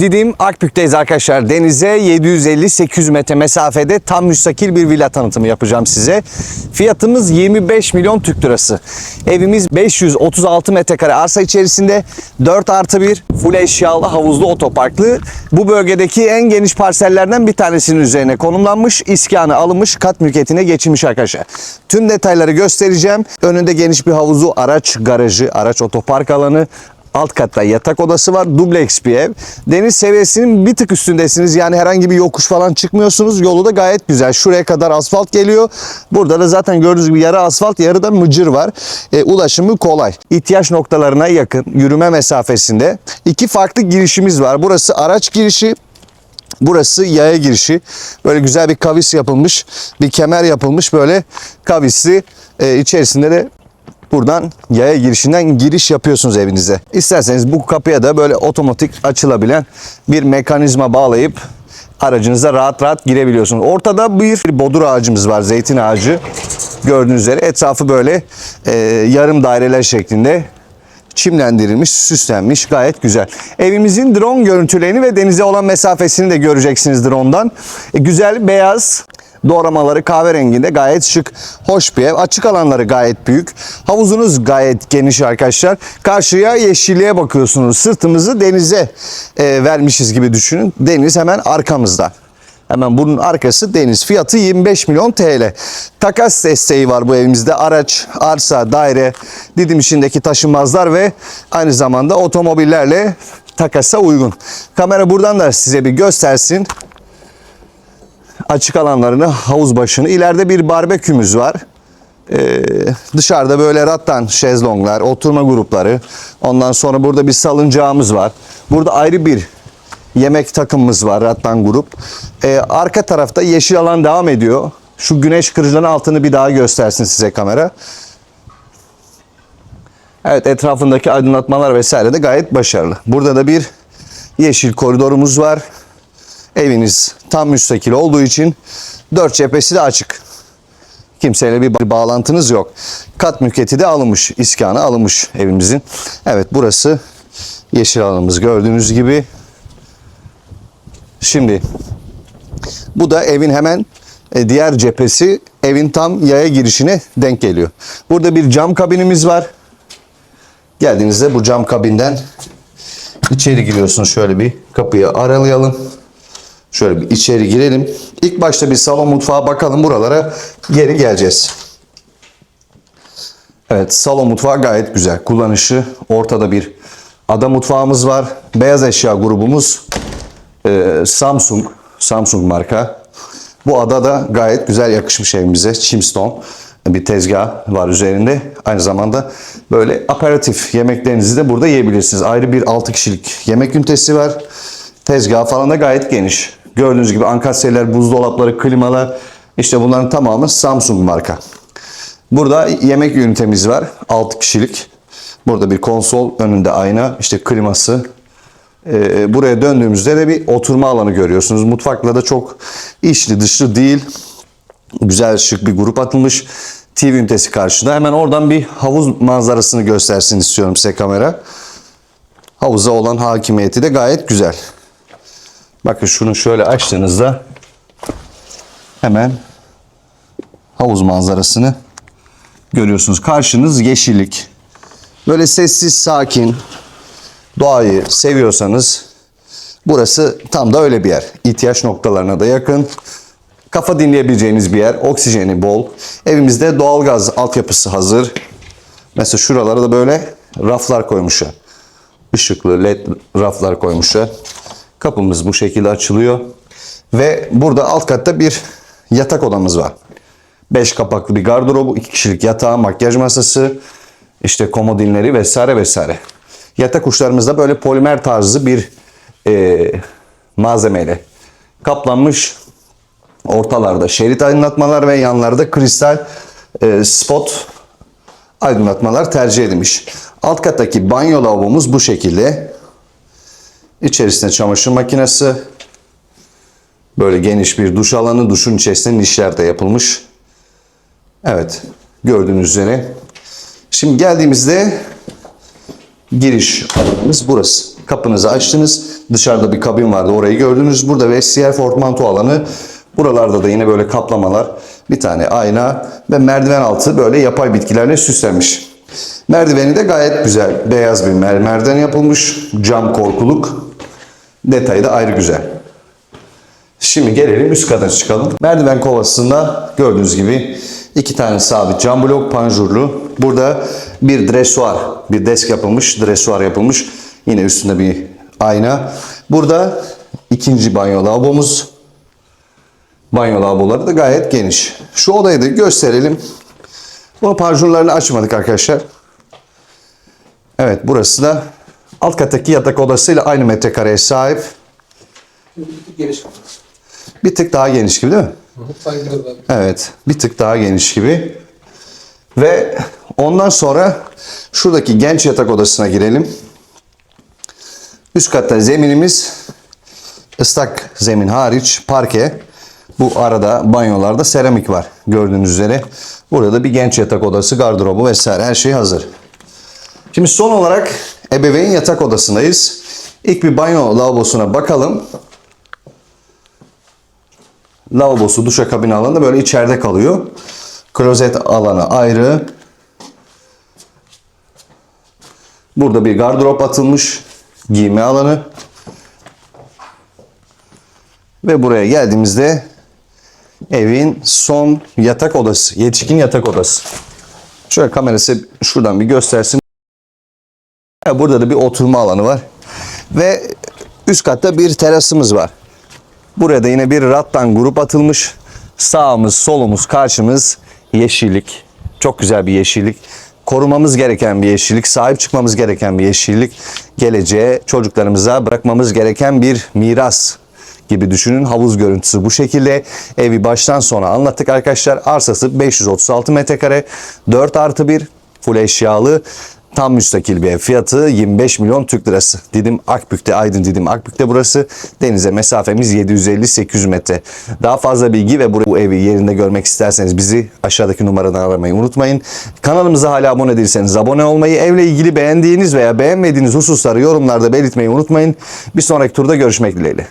Didim Akbük'teyiz arkadaşlar. Denize 750-800 metre mesafede tam müstakil bir villa tanıtımı yapacağım size. Fiyatımız 25 milyon Türk lirası. Evimiz 536 metrekare arsa içerisinde 4 artı 1 full eşyalı havuzlu otoparklı. Bu bölgedeki en geniş parsellerden bir tanesinin üzerine konumlanmış. iskanı alınmış kat mülkiyetine geçilmiş arkadaşlar. Tüm detayları göstereceğim. Önünde geniş bir havuzu, araç garajı, araç otopark alanı, Alt katta yatak odası var. Dubleks bir ev. Deniz seviyesinin bir tık üstündesiniz. Yani herhangi bir yokuş falan çıkmıyorsunuz. Yolu da gayet güzel. Şuraya kadar asfalt geliyor. Burada da zaten gördüğünüz gibi yarı asfalt yarı da mıcır var. E, ulaşımı kolay. İhtiyaç noktalarına yakın. Yürüme mesafesinde. iki farklı girişimiz var. Burası araç girişi. Burası yaya girişi. Böyle güzel bir kavis yapılmış. Bir kemer yapılmış böyle kavisli. E, içerisinde de Buradan yaya girişinden giriş yapıyorsunuz evinize. İsterseniz bu kapıya da böyle otomatik açılabilen bir mekanizma bağlayıp aracınıza rahat rahat girebiliyorsunuz. Ortada bir bodur ağacımız var, zeytin ağacı. Gördüğünüz üzere etrafı böyle e, yarım daireler şeklinde çimlendirilmiş, süslenmiş. Gayet güzel. Evimizin drone görüntülerini ve denize olan mesafesini de göreceksiniz drone'dan. E, güzel, beyaz, Doğramaları kahverenginde gayet şık, hoş bir ev. Açık alanları gayet büyük. Havuzunuz gayet geniş arkadaşlar. Karşıya yeşilliğe bakıyorsunuz. Sırtımızı denize e, vermişiz gibi düşünün. Deniz hemen arkamızda. Hemen bunun arkası deniz. Fiyatı 25 milyon TL. Takas desteği var bu evimizde. Araç, arsa, daire, Didim içindeki taşınmazlar ve aynı zamanda otomobillerle takasa uygun. Kamera buradan da size bir göstersin açık alanlarını, havuz başını. İleride bir barbekümüz var. Ee, dışarıda böyle rattan şezlonglar, oturma grupları. Ondan sonra burada bir salıncağımız var. Burada ayrı bir yemek takımımız var rattan grup. Ee, arka tarafta yeşil alan devam ediyor. Şu güneş kırıcıların altını bir daha göstersin size kamera. Evet etrafındaki aydınlatmalar vesaire de gayet başarılı. Burada da bir yeşil koridorumuz var. Eviniz tam müstakil olduğu için dört cephesi de açık. Kimseyle bir bağlantınız yok. Kat mülkiyeti de alınmış, iskanı alınmış evimizin. Evet burası yeşil alanımız gördüğünüz gibi. Şimdi bu da evin hemen e, diğer cephesi evin tam yaya girişine denk geliyor. Burada bir cam kabinimiz var. Geldiğinizde bu cam kabinden içeri giriyorsunuz. Şöyle bir kapıyı aralayalım. Şöyle bir içeri girelim. İlk başta bir salon mutfağa bakalım buralara. Geri geleceğiz. Evet salon mutfağı gayet güzel. Kullanışı ortada bir ada mutfağımız var. Beyaz eşya grubumuz e, Samsung. Samsung marka. Bu ada da gayet güzel yakışmış evimize. Chimstone bir tezgah var üzerinde. Aynı zamanda böyle aperatif yemeklerinizi de burada yiyebilirsiniz. Ayrı bir 6 kişilik yemek ünitesi var. Tezgah falan da gayet geniş. Gördüğünüz gibi ankasyeler, buzdolapları, klimalar işte bunların tamamı Samsung marka. Burada yemek ünitemiz var. 6 kişilik. Burada bir konsol, önünde ayna, işte kliması. Ee, buraya döndüğümüzde de bir oturma alanı görüyorsunuz. Mutfakla da çok içli dışlı değil. Güzel şık bir grup atılmış. TV ünitesi karşıda. Hemen oradan bir havuz manzarasını göstersin istiyorum size kamera. Havuza olan hakimiyeti de gayet güzel. Bakın şunu şöyle açtığınızda hemen havuz manzarasını görüyorsunuz. Karşınız yeşillik. Böyle sessiz, sakin, doğayı seviyorsanız burası tam da öyle bir yer. İhtiyaç noktalarına da yakın. Kafa dinleyebileceğiniz bir yer. Oksijeni bol. Evimizde doğalgaz altyapısı hazır. Mesela şuralara da böyle raflar koymuşlar. Işıklı led raflar koymuşlar. Kapımız bu şekilde açılıyor. Ve burada alt katta bir yatak odamız var. 5 kapaklı bir gardırobu, 2 kişilik yatağı, makyaj masası, işte komodinleri vesaire vesaire. Yatak uçlarımızda böyle polimer tarzı bir e, malzemeyle kaplanmış. Ortalarda şerit aydınlatmalar ve yanlarda kristal e, spot aydınlatmalar tercih edilmiş. Alt kattaki banyo lavabomuz bu şekilde. İçerisinde çamaşır makinesi. Böyle geniş bir duş alanı. Duşun içerisinde nişler de yapılmış. Evet. Gördüğünüz üzere. Şimdi geldiğimizde giriş alanımız burası. Kapınızı açtınız. Dışarıda bir kabin vardı. Orayı gördünüz. Burada vestiyer portmanto alanı. Buralarda da yine böyle kaplamalar. Bir tane ayna ve merdiven altı böyle yapay bitkilerle süslenmiş. Merdiveni de gayet güzel. Beyaz bir mermerden yapılmış. Cam korkuluk. Detayı da ayrı güzel. Şimdi gelelim üst kata çıkalım. Merdiven kovasında gördüğünüz gibi iki tane sabit cam blok panjurlu. Burada bir dresuar, bir desk yapılmış, dresuar yapılmış. Yine üstünde bir ayna. Burada ikinci banyo lavabomuz. Banyo lavaboları da gayet geniş. Şu odayı da gösterelim. Bunu panjurlarını açmadık arkadaşlar. Evet burası da alt kattaki yatak odasıyla aynı metrekareye sahip. Geniş. Bir tık daha geniş gibi değil mi? Evet, bir tık daha geniş gibi. Ve ondan sonra şuradaki genç yatak odasına girelim. Üst katta zeminimiz ıslak zemin hariç parke. Bu arada banyolarda seramik var gördüğünüz üzere. Burada da bir genç yatak odası, gardırobu vesaire her şey hazır. Şimdi son olarak ebeveyn yatak odasındayız. İlk bir banyo lavabosuna bakalım. Lavabosu, duşakabin alanı da böyle içeride kalıyor. Klozet alanı ayrı. Burada bir gardırop atılmış. Giyme alanı. Ve buraya geldiğimizde evin son yatak odası. Yetişkin yatak odası. Şöyle kamerası şuradan bir göstersin. Ha, Burada da bir oturma alanı var. Ve üst katta bir terasımız var. Buraya da yine bir rattan grup atılmış. Sağımız, solumuz, karşımız yeşillik. Çok güzel bir yeşillik. Korumamız gereken bir yeşillik, sahip çıkmamız gereken bir yeşillik. Geleceğe çocuklarımıza bırakmamız gereken bir miras gibi düşünün. Havuz görüntüsü bu şekilde. Evi baştan sona anlattık arkadaşlar. Arsası 536 metrekare, 4 artı 1, full eşyalı. Tam müstakil bir ev. Fiyatı 25 milyon Türk lirası. Didim Akbük'te, Aydın Didim Akbük'te burası. Denize mesafemiz 750-800 metre. Daha fazla bilgi ve bu evi yerinde görmek isterseniz bizi aşağıdaki numaradan aramayı unutmayın. Kanalımıza hala abone değilseniz abone olmayı, evle ilgili beğendiğiniz veya beğenmediğiniz hususları yorumlarda belirtmeyi unutmayın. Bir sonraki turda görüşmek dileğiyle.